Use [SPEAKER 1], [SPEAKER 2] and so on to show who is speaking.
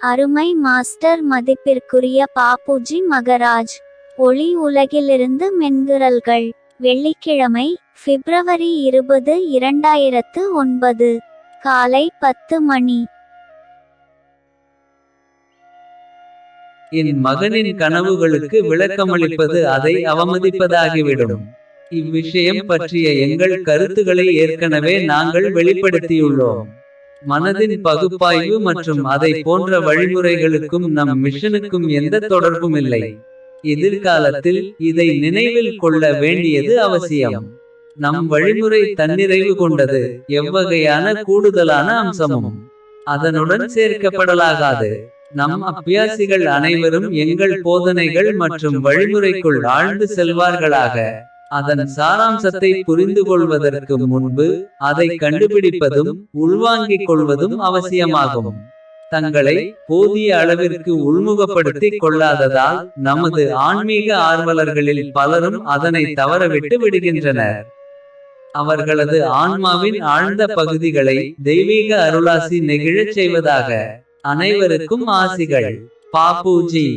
[SPEAKER 1] அருமை மாஸ்டர் மதிப்பிற்குரிய பாப்புஜி மகராஜ். ஒளி உலகிலிருந்து மென்குரல்கள். வெள்ளிக்கிழமை பிப்ரவரி இருபது இரண்டாயிரத்து ஒன்பது. காலை பத்து மணி.
[SPEAKER 2] என் மகனின் கனவுகளுக்கு விளக்கமளிப்பது அதை அவமதிப்பதாகிவிடும். இவ்விஷயம் பற்றிய எங்கள் கருத்துக்களை ஏற்கனவே நாங்கள் வெளிப்படுத்தியுள்ளோம். மனதின் பகுப்பாய்வு மற்றும் அதை போன்ற வழிமுறைகளுக்கும் நம் மிஷனுக்கும் எந்த தொடர்பும் இல்லை. எதிர்காலத்தில் இதை நினைவில் கொள்ள வேண்டியது அவசியம். நம் வழிமுறை தன்னிறைவு கொண்டது. எவ்வகையான கூடுதலான அம்சமும் அதனுடன் சேர்க்கப்படலாகாது. நம் அபியாசிகள் அனைவரும் எங்கள் போதனைகள் மற்றும் வழிமுறைக்குள் ஆழ்ந்து செல்வார்களாக. அதன் சாராம்சத்தை புரிந்து கொள்வதற்கு முன்பு அதை கண்டுபிடிப்பதும் உள்வாங்கிக் கொள்வதும் அவசியமாகும். தங்களை போதிய அளவிற்கு உள்முகப்படுத்திக் கொள்ளாததால் நமது ஆன்மீக ஆர்வலர்களில் பலரும் அதனை தவறவிட்டு விடுகின்றனர். அவர்களது ஆன்மாவின் ஆழ்ந்த பகுதிகளை தெய்வீக அருளாசி நெகிழச் செய்வதாக அனைவருக்கும் ஆசிகள். பாப்பூஜி